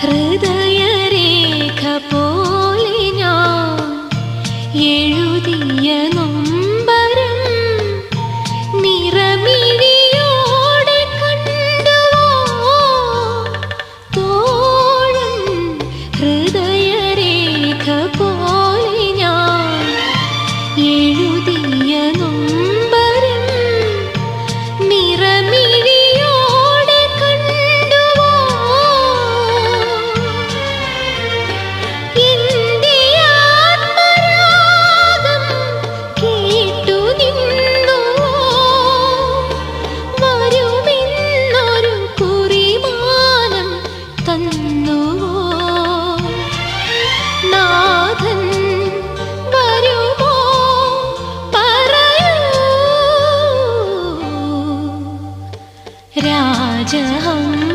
ഹൃദയരേഖ ഞാൻ എഴുതിയ നൊമ്പരം രാജഹം